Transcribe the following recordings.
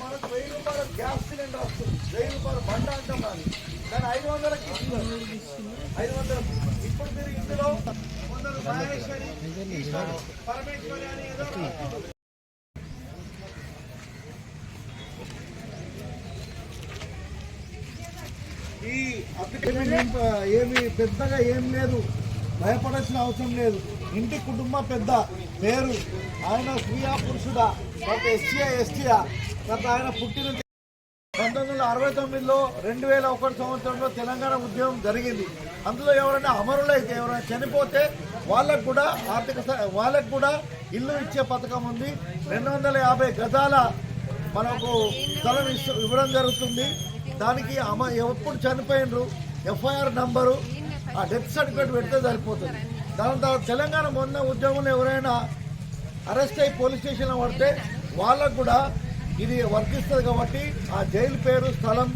మనకు వెయ్యి రూపాయల గ్యాస్ సిలిండర్ వస్తుంది. వెయ్యి రూపాయల బండ అంటాం దాన్ని. దాని ఐదు వందలకి ఇస్తున్నారు. ఐదు వందలు. ఇప్పుడు మీరు ఇందులో కొందరు మహేశ్వరి పరమేశ్వరి అని ఏదో ఈ అప్లికేషన్ ఏమి పెద్దగా ఏం లేదు. భయపడాల్సిన అవసరం లేదు. ఇంటి కుటుంబ పెద్ద పేరు ఆయన స్త్రీయా పురుషుడా గత ఎస్టీయా ఎస్టీయా గత ఆయన పుట్టిన పంతొమ్మిది వందల అరవై తొమ్మిదిలో రెండు వేల ఒకటి సంవత్సరంలో తెలంగాణ ఉద్యమం జరిగింది. అందులో ఎవరైనా అమరులైతే ఎవరైనా చనిపోతే వాళ్ళకు కూడా ఆర్థిక వాళ్ళకు కూడా ఇల్లు ఇచ్చే పథకం ఉంది. రెండు వందల యాభై గజాల మనకు స్థలం ఇవ్వడం జరుగుతుంది. దానికి అమ ఎప్పుడు చనిపోయినరు? ఎఫ్ఐఆర్ నంబరు ఆ డెత్ సర్టిఫికేట్ పెడితే సరిపోతుంది. దాని తర్వాత తెలంగాణ మొన్న ఉద్యోగంలో ఎవరైనా అరెస్ట్ అయ్యి పోలీస్ స్టేషన్లో పడితే వాళ్ళకు కూడా ఇది వర్తిస్తుంది కాబట్టి ఆ జైలు పేరు స్థలం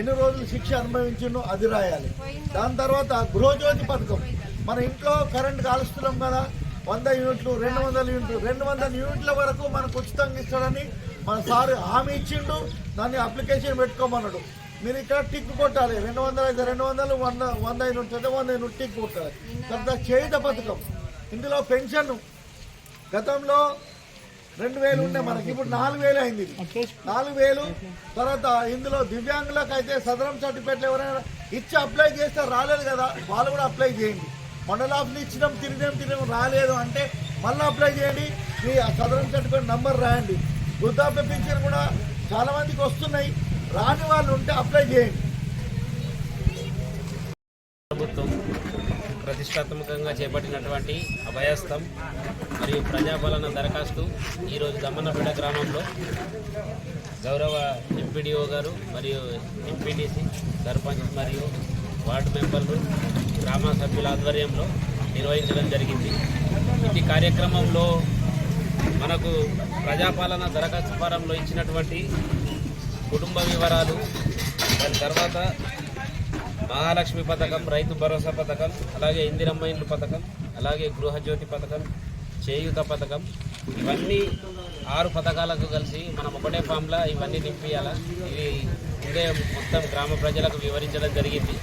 ఎన్ని రోజులు శిక్ష అనుభవించిందో అది రాయాలి. దాని తర్వాత గృహజ్యోతి పథకం. మన ఇంట్లో కరెంట్ కాలుస్తున్నాం కదా వంద యూనిట్లు రెండు వందల యూనిట్లు రెండు వందల యూనిట్ల వరకు మనకు ఉచితంగా ఇస్తాడని మన సార్ హామీ ఇచ్చిండు దాన్ని అప్లికేషన్ పెట్టుకోమన్నాడు. మీరు ఇక్కడ టిక్ కొట్టాలి. రెండు వందలు అయితే రెండు వందలు వంద వంద యూనిట్లు అయితే వంద యూనిట్ టిక్ కొట్టాలి. తర్వాత చేయుత పథకం. ఇందులో పెన్షన్ గతంలో రెండు వేలు ఉండే మనకి ఇప్పుడు నాలుగు వేలు అయింది. నాలుగు వేలు తర్వాత ఇందులో దివ్యాంగులకు అయితే సదరం సర్టిఫికేట్లు ఎవరైనా ఇచ్చి అప్లై చేస్తే రాలేదు కదా వాళ్ళు కూడా అప్లై చేయండి. మండల ఆఫీస్ ఇచ్చినాం తిరిగినాం తిరిగినాం రాలేదు అంటే మళ్ళీ అప్లై చేయండి. మీ సదరం సర్టిఫికేట్ నంబర్ రాయండి. వృద్ధాప్య పింఛన్ కూడా చాలా మందికి వస్తున్నాయి. రాని వాళ్ళు ఉంటే అప్లై చేయండి. ప్రభుత్వం ప్రతిష్టాత్మకంగా చేపట్టినటువంటి అభయస్థం మరియు ప్రజాపాలన దరఖాస్తు ఈరోజు దమ్మన్నపేట గ్రామంలో గౌరవ ఎంపీడీఓ గారు మరియు ఎంపీటీసీ సర్పంచ్ మరియు వార్డు మెంబర్లు గ్రామ సభ్యుల ఆధ్వర్యంలో నిర్వహించడం జరిగింది. ఈ కార్యక్రమంలో మనకు ప్రజాపాలన దరఖాస్తు ఫారంలో ఇచ్చినటువంటి కుటుంబ వివరాలు దాని తర్వాత మహాలక్ష్మి పథకం రైతు భరోసా పథకం అలాగే ఇందిరమ్మ ఇండ్లు పథకం అలాగే గృహజ్యోతి పథకం చేయూత పథకం. ఇవన్నీ ఆరు పథకాలకు కలిసి మనం ఒకటే ఫామ్లా ఇవన్నీ నింపియాలా. ఇవి ఇదే మొత్తం గ్రామ ప్రజలకు వివరించడం జరిగింది.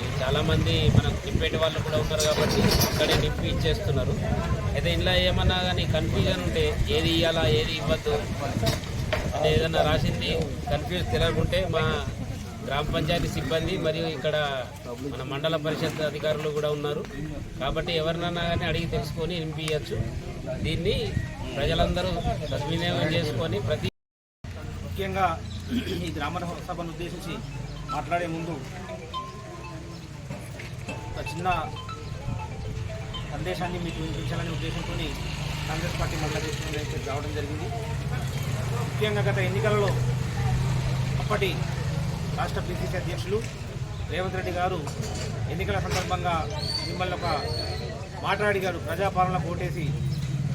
ఇది చాలామంది మనం నింపేటి వాళ్ళు కూడా ఉన్నారు కాబట్టి అక్కడే నింపి ఇచ్చేస్తున్నారు. అయితే ఇంట్లో ఏమన్నా కానీ కన్ఫ్యూజన్ ఉంటే ఏది ఇవ్వాలా ఏది ఇవ్వద్దు? అంటే ఏదన్నా రాసింది కన్ఫ్యూజ్ తెలియకుంటే మా గ్రామ పంచాయతీ సిబ్బంది మరియు ఇక్కడ మన మండల పరిషత్ అధికారులు కూడా ఉన్నారు. కాబట్టి ఎవరినన్నా కానీ అడిగి తెలుసుకొని వినిపించచ్చు. దీన్ని ప్రజలందరూ సద్వినియోగం చేసుకొని ప్రతి ముఖ్యంగా ఈ గ్రామ సభను ఉద్దేశించి మాట్లాడే ముందు ఒక చిన్న సందేశాన్ని మీకు వినిపించాలనే ఉద్దేశంతో కాంగ్రెస్ పార్టీ మండల దేశంలోకి రావడం జరిగింది. ముఖ్యంగా గత ఎన్నికలలో అప్పటి రాష్ట్ర పిసిసి అధ్యక్షులు రేవంత్ రెడ్డి గారు ఎన్నికల సందర్భంగా మిమ్మల్ని ఒక మాట్లాడి గారు ప్రజాపాలన ఓటేసి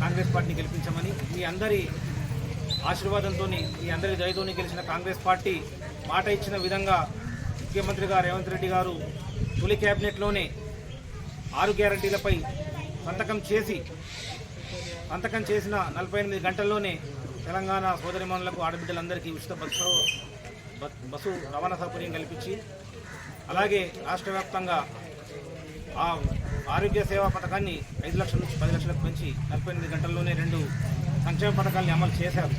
కాంగ్రెస్ పార్టీని గెలిపించమని మీ అందరి ఆశీర్వాదంతో మీ అందరి దయతోని గెలిచిన కాంగ్రెస్ పార్టీ మాట ఇచ్చిన విధంగా ముఖ్యమంత్రిగా రేవంత్ రెడ్డి గారు తొలి క్యాబినెట్లోనే ఆరు గ్యారంటీలపై సంతకం చేసి సంతకం చేసిన నలభై ఎనిమిది గంటల్లోనే తెలంగాణ సోదరిమణులకు ఆడబిడ్డలందరికీ ఉచిత బస్సు బస్సు రవాణా సౌకర్యం కల్పించి అలాగే రాష్ట్ర వ్యాప్తంగా ఆ ఆరోగ్య సేవా పథకాన్ని ఐదు లక్షల నుంచి పది లక్షలకు పెంచి నలభై ఎనిమిది గంటల్లోనే రెండు సంక్షేమ పథకాల్ని అమలు చేశారు.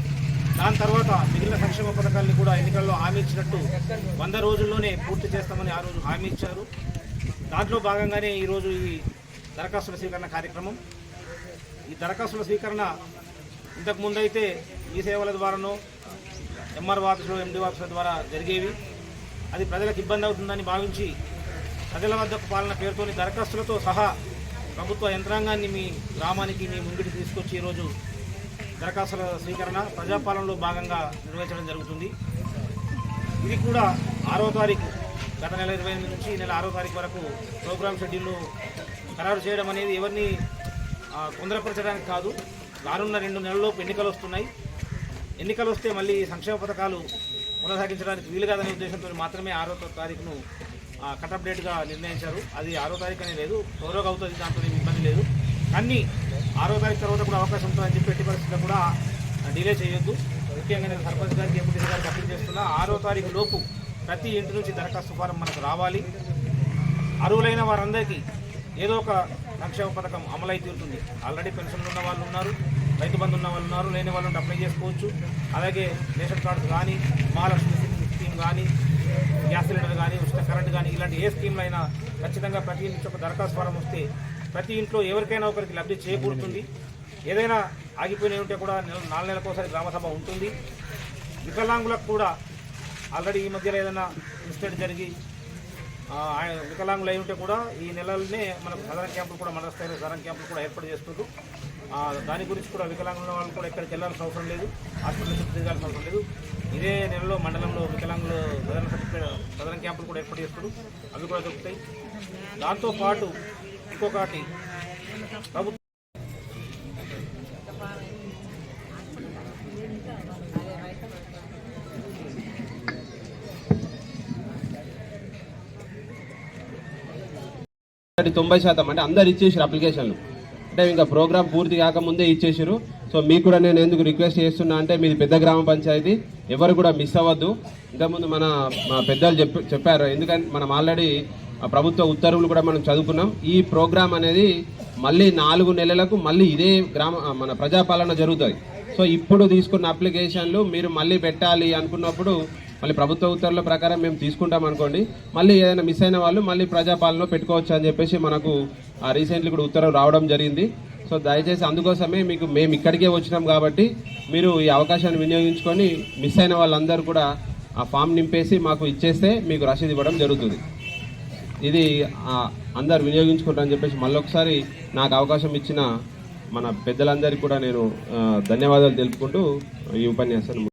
దాని తర్వాత మిగిలిన సంక్షేమ పథకాల్ని కూడా ఎన్నికల్లో హామీ ఇచ్చినట్టు వంద రోజుల్లోనే పూర్తి చేస్తామని ఆ రోజు హామీ ఇచ్చారు. దాంట్లో భాగంగానే ఈరోజు ఈ దరఖాస్తుల స్వీకరణ కార్యక్రమం ఈ దరఖాస్తుల స్వీకరణ ఇంతకు ముందైతే ఈ సేవల ద్వారానో ఎంఆర్ ఆఫీసులో ఎండి ఆఫీసుల ద్వారా జరిగేవి. అది ప్రజలకు ఇబ్బంది అవుతుందని భావించి ప్రజల వద్దకు పాలన పేరుతోని దరఖాస్తులతో సహా ప్రభుత్వ యంత్రాంగాన్ని మీ గ్రామానికి మీ ముంగిటి తీసుకొచ్చి ఈరోజు దరఖాస్తుల స్వీకరణ ప్రజాపాలనలో భాగంగా నిర్వహించడం జరుగుతుంది. ఇది కూడా ఆరో తారీఖు గత నెల ఇరవై ఎనిమిది నుంచి నెల ఆరో తారీఖు వరకు ప్రోగ్రామ్ షెడ్యూల్ను ఖరారు చేయడం అనేది ఎవరిని తొందరపరచడానికి కాదు. రానున్న రెండు నెలల్లోపు ఎన్నికలు వస్తున్నాయి. ఎన్నికలు వస్తే మళ్ళీ సంక్షేమ పథకాలు కొనసాగించడానికి వీలు కాదనే ఉద్దేశంతో మాత్రమే ఆరో తారీఖును కటప్ డేట్గా నిర్ణయించారు. అది ఆరో తారీఖు అనే లేదు. త్వరగా అవుతుంది దాంతో ఇబ్బంది లేదు. కానీ ఆరో తారీఖు తర్వాత కూడా అవకాశం ఉంటుందని చెప్పి ఎట్టి పరిస్థితుల్లో కూడా డిలే చేయొద్దు. ముఖ్యంగా నేను సర్పంచ్ గారికి ఎప్పుడు గారికి అప్పీల్ చేస్తున్నా. ఆరో తారీఖు లోపు ప్రతి ఇంటి నుంచి దరఖాస్తు ఫారం మనకు రావాలి. అర్హులైన వారందరికీ ఏదో ఒక సంక్షేమ పథకం అమలై తీరుతుంది. ఆల్రెడీ పెన్షన్లు ఉన్న వాళ్ళు ఉన్నారు రైతు బంధు ఉన్న వాళ్ళు ఉన్నారు లేని వాళ్ళు అప్లై చేసుకోవచ్చు. అలాగే రేషన్ కార్డ్స్ కానీ మహాలక్ష్మి స్కీమ్ కానీ గ్యాస్ సిలిండర్ కానీ ఉచిత కరెంట్ కానీ ఇలాంటి ఏ స్కీమ్లు అయినా ఖచ్చితంగా ప్రతి ఇంటి ఒక దరఖాస్తు ఫారం వస్తే ప్రతి ఇంట్లో ఎవరికైనా ఒకరికి లబ్ధి చేకూరుతుంది. ఏదైనా ఆగిపోయినవి ఉంటే కూడా నెల నాలుగు నెలలకోసారి గ్రామసభ ఉంటుంది. వికలాంగులకు కూడా ఆల్రెడీ ఈ మధ్యలో ఏదైనా ఇన్సిడెంట్ జరిగి ఆయన వికలాంగులు అయి ఉంటే కూడా ఈ నెలలనే మనకు సదరం క్యాంపులు కూడా మండల స్థాయిలో క్యాంపులు కూడా ఏర్పాటు చేస్తుంటూ దాని గురించి కూడా వికలాంగుల వాళ్ళు కూడా ఎక్కడికి వెళ్ళాల్సిన అవసరం లేదు. హాస్పిటల్ చుట్టూ తిరగాల్సిన అవసరం లేదు. ఇదే నెలలో మండలంలో వికలాంగులు సదరన్ సర్టిఫికేట్ సదరన్ క్యాంపులు కూడా ఏర్పాటు చేస్తారు అవి కూడా దొరుకుతాయి. దాంతోపాటు ఇంకొకటి ప్రభుత్వం అంటే తొంభై శాతం అంటే అందరు ఇచ్చేసారు అప్లికేషన్లు అంటే ఇంకా ప్రోగ్రామ్ పూర్తి కాకముందే ఇచ్చేసారు సో మీకు కూడా నేను ఎందుకు రిక్వెస్ట్ చేస్తున్నా అంటే మీది పెద్ద గ్రామ పంచాయతీ. ఎవరు కూడా మిస్ అవ్వద్దు. ఇంతకుముందు మన మా పెద్దలు చెప్ప చెప్పారు. ఎందుకంటే మనం ఆల్రెడీ ప్రభుత్వ ఉత్తర్వులు కూడా మనం చదువుకున్నాం. ఈ ప్రోగ్రామ్ అనేది మళ్ళీ నాలుగు నెలలకు మళ్ళీ ఇదే గ్రామ మన ప్రజాపాలన జరుగుతుంది. సో ఇప్పుడు తీసుకున్న అప్లికేషన్లు మీరు మళ్ళీ పెట్టాలి అనుకున్నప్పుడు మళ్ళీ ప్రభుత్వ ఉత్తర్వుల ప్రకారం మేము తీసుకుంటాం అనుకోండి మళ్ళీ ఏదైనా మిస్ అయిన వాళ్ళు మళ్ళీ ప్రజాపాలనలో పెట్టుకోవచ్చు అని చెప్పేసి మనకు రీసెంట్లీ కూడా ఉత్తర్వు రావడం జరిగింది. సో దయచేసి అందుకోసమే మీకు మేము ఇక్కడికే వచ్చినాం కాబట్టి మీరు ఈ అవకాశాన్ని వినియోగించుకొని మిస్ అయిన వాళ్ళందరూ కూడా ఆ ఫామ్ నింపేసి మాకు ఇచ్చేస్తే మీకు రసీదు ఇవ్వడం జరుగుతుంది. ఇది అందరు వినియోగించుకుంటారని చెప్పేసి మళ్ళొకసారి నాకు అవకాశం ఇచ్చిన మన పెద్దలందరికీ కూడా నేను ధన్యవాదాలు తెలుపుకుంటూ ఈ ఉపన్యాసాన్ని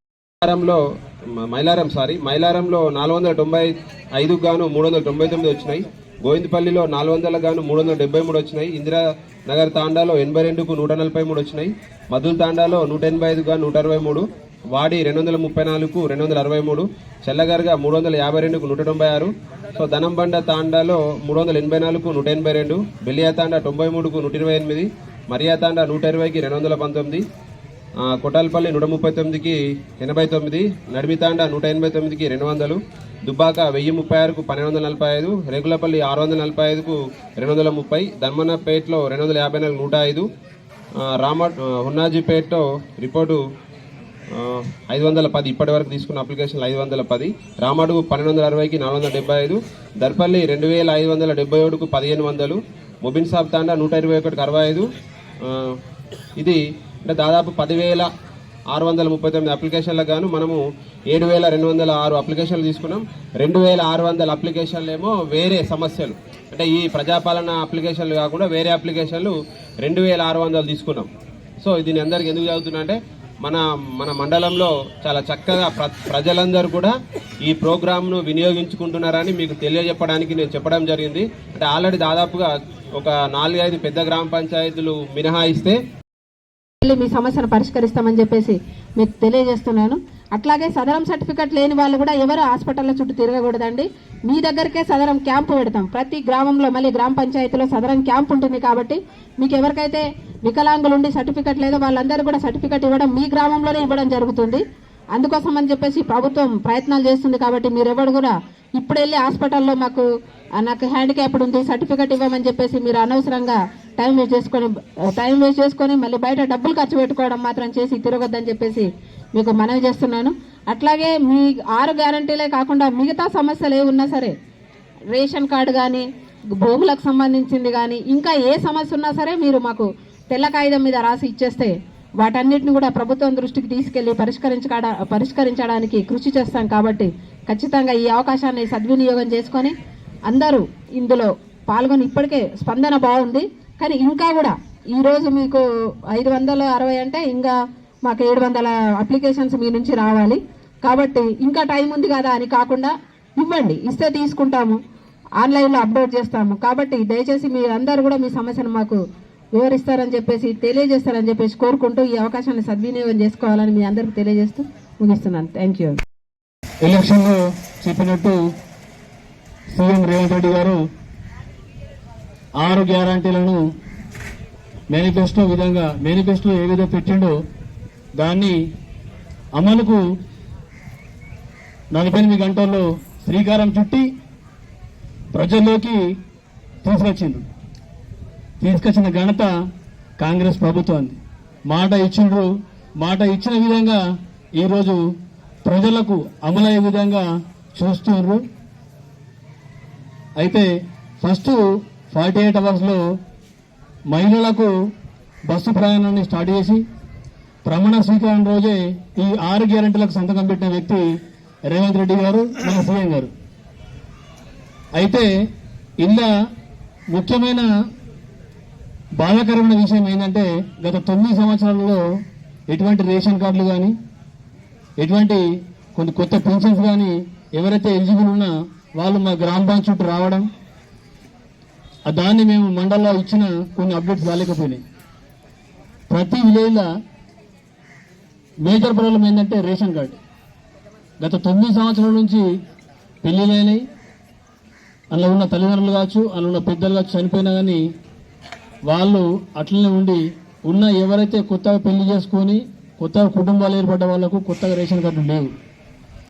వారంలో మైలారం సారీ. మైలారంలో నాలుగు వందల తొంభై ఐదుకు గాను మూడు వందల తొంభై తొమ్మిది వచ్చినాయి. గోవిందపల్లిలో నాలుగు వందల గాను మూడు వందల డెబ్బై మూడు వచ్చినాయి. ఇందిరా నగర్ తాండాలో ఎనభై రెండుకు నూట నలభై మూడు వచ్చినాయి. మధుల తాండాలో నూట ఎనభై ఐదుగా నూట అరవై మూడు. వాడి రెండు వందల ముప్పై నాలుగుకు రెండు వందల అరవై మూడు. చల్లగారుగా మూడు వందల యాభై రెండుకు నూట తొంభై ఆరు. సో ధనంబండ తాండాలో మూడు వందల ఎనభై నాలుగుకు నూట ఎనభై రెండు. బెల్లియా తాండా తొంభై మూడుకు నూట ఇరవై ఎనిమిది. మరియా తాండా నూట ఇరవైకి రెండు వందల పంతొమ్మిది. కొటాలపల్లి నూట ముప్పై తొమ్మిదికి ఎనభై తొమ్మిది నడిమితాండ నూట ఎనభై తొమ్మిదికి రెండు వందలు దుబ్బాక వెయ్యి ముప్పై ఆరుకు పన్నెండు వందల నలభై ఐదు రేగులపల్లి ఆరు వందల నలభై ఐదుకు రెండు వందల ముప్పై ధర్మన్నపేటలో రెండు వందల యాభై నాలుగు నూట ఐదు రామ హున్నాజీపేటలో రిపోర్టు ఐదు వందల పది ఇప్పటి వరకు తీసుకున్న అప్లికేషన్లు ఐదు వందల పది రామడుగు పన్నెండు వందల అరవైకి నాలుగు వందల డెబ్బై ఐదు దర్పల్లి రెండు వేల ఐదు వందల డెబ్బై ఏడుకు పదిహేను వందలు మొబిన్ సాబ్ తాండా నూట ఇరవై ఒకటికి అరవై ఐదు ఇది అంటే దాదాపు పదివేల ఆరు వందల ముప్పై తొమ్మిది అప్లికేషన్లకు గాను మనము ఏడు వేల రెండు వందల ఆరు అప్లికేషన్లు తీసుకున్నాం. రెండు వేల ఆరు వందల అప్లికేషన్లు ఏమో వేరే సమస్యలు. అంటే ఈ ప్రజాపాలన అప్లికేషన్లు కాకుండా వేరే అప్లికేషన్లు రెండు వేల ఆరు వందలు తీసుకున్నాం. సో దీని అందరికి ఎందుకు చదువుతున్నా అంటే మన మన మండలంలో చాలా చక్కగా ప్ర ప్రజలందరూ కూడా ఈ ప్రోగ్రామ్ను వినియోగించుకుంటున్నారని మీకు తెలియజెప్పడానికి నేను చెప్పడం జరిగింది. అంటే ఆల్రెడీ దాదాపుగా ఒక నాలుగైదు పెద్ద గ్రామ పంచాయతీలు మినహాయిస్తే మీ సమస్యను పరిష్కరిస్తామని చెప్పేసి మీకు తెలియజేస్తున్నాను. అట్లాగే సదరం సర్టిఫికెట్ లేని వాళ్ళు కూడా ఎవరు హాస్పిటల్ చుట్టూ తిరగకూడదండి. మీ దగ్గరికే సదరం క్యాంపు పెడతాం. ప్రతి గ్రామంలో మళ్ళీ గ్రామ పంచాయతీలో సదరం క్యాంప్ ఉంటుంది కాబట్టి మీకు ఎవరికైతే వికలాంగులు ఉండి సర్టిఫికెట్ లేదో వాళ్ళందరూ కూడా సర్టిఫికెట్ ఇవ్వడం మీ గ్రామంలోనే ఇవ్వడం జరుగుతుంది. అందుకోసం అని చెప్పేసి ప్రభుత్వం ప్రయత్నాలు చేస్తుంది కాబట్టి మీరెవరు కూడా ఇప్పుడు వెళ్ళి హాస్పిటల్లో మాకు నాకు హ్యాండిక్యాప్డ్ ఉంది సర్టిఫికెట్ ఇవ్వమని చెప్పేసి మీరు అనవసరంగా టైం వేస్ట్ చేసుకొని టైం వేస్ట్ చేసుకొని మళ్ళీ బయట డబ్బులు ఖర్చు పెట్టుకోవడం మాత్రం చేసి తిరగొద్దని చెప్పేసి మీకు మనవి చేస్తున్నాను. అట్లాగే మీ ఆరు గ్యారంటీలే కాకుండా మిగతా సమస్యలు ఏ ఉన్నా సరే రేషన్ కార్డు కానీ భూములకు సంబంధించింది కానీ ఇంకా ఏ సమస్య ఉన్నా సరే మీరు మాకు తెల్ల కాగితం మీద రాసి ఇచ్చేస్తే వాటన్నిటిని కూడా ప్రభుత్వం దృష్టికి తీసుకెళ్ళి పరిష్కరించడా పరిష్కరించడానికి కృషి చేస్తాం కాబట్టి ఖచ్చితంగా ఈ అవకాశాన్ని సద్వినియోగం చేసుకొని అందరూ ఇందులో పాల్గొని ఇప్పటికే స్పందన బాగుంది. కానీ ఇంకా కూడా ఈరోజు మీకు ఐదు వందల అరవై అంటే ఇంకా మాకు ఏడు వందల అప్లికేషన్స్ మీ నుంచి రావాలి. కాబట్టి ఇంకా టైం ఉంది కదా అని కాకుండా ఇవ్వండి ఇస్తే తీసుకుంటాము ఆన్లైన్లో అప్డేట్ చేస్తాము. కాబట్టి దయచేసి మీరందరూ కూడా మీ సమస్యను మాకు వివరిస్తారని చెప్పేసి తెలియజేస్తారని చెప్పేసి కోరుకుంటూ ఈ అవకాశాన్ని సద్వినియోగం చేసుకోవాలని మీ అందరికీ తెలియజేస్తూ ముగిస్తున్నాను. థ్యాంక్ యూ ఎలక్షన్లో చెప్పినట్టు సీఎం రేవంత్ రెడ్డి గారు ఆరు గ్యారంటీలను మేనిఫెస్టో విధంగా మేనిఫెస్టో ఏ విధంగా పెట్టిండో దాన్ని అమలుకు నలభై ఎనిమిది గంటల్లో శ్రీకారం చుట్టి ప్రజల్లోకి తీసుకొచ్చింది తీసుకొచ్చిన ఘనత కాంగ్రెస్ ప్రభుత్వాన్ని మాట ఇచ్చిండ్రు. మాట ఇచ్చిన విధంగా ఈరోజు ప్రజలకు అమలయ్యే విధంగా చూస్తున్నారు అయితే ఫస్ట్ ఫార్టీ ఎయిట్ అవర్స్లో మహిళలకు బస్సు ప్రయాణాన్ని స్టార్ట్ చేసి ప్రమాణ స్వీకరణ రోజే ఈ ఆరు గ్యారెంటీలకు సంతకం పెట్టిన వ్యక్తి రేవంత్ రెడ్డి గారు మన సీఎం గారు. అయితే ఇలా ముఖ్యమైన బాధాకరమైన విషయం ఏంటంటే గత తొమ్మిది సంవత్సరాలలో ఎటువంటి రేషన్ కార్డులు కానీ ఎటువంటి కొన్ని కొత్త పెన్షన్స్ కానీ ఎవరైతే ఎలిజిబుల్ ఉన్నా వాళ్ళు మా గ్రామ పంచాయతీ చుట్టూ రావడం దాన్ని మేము మండలంలో ఇచ్చిన కొన్ని అప్డేట్స్ రాలేకపోయినాయి. ప్రతి విలేజ్లో మేజర్ ప్రాబ్లం ఏంటంటే రేషన్ కార్డు. గత తొమ్మిది సంవత్సరాల నుంచి పెళ్ళిలైనవి అందులో ఉన్న తల్లిదండ్రులు కావచ్చు అందులో ఉన్న పెద్దలు కావచ్చు చనిపోయినా కానీ వాళ్ళు అట్లనే ఉండి ఉన్న ఎవరైతే కొత్తగా పెళ్ళి చేసుకొని కొత్తగా కుటుంబాలు ఏర్పడ్డ వాళ్ళకు కొత్తగా రేషన్ కార్డు లేవు.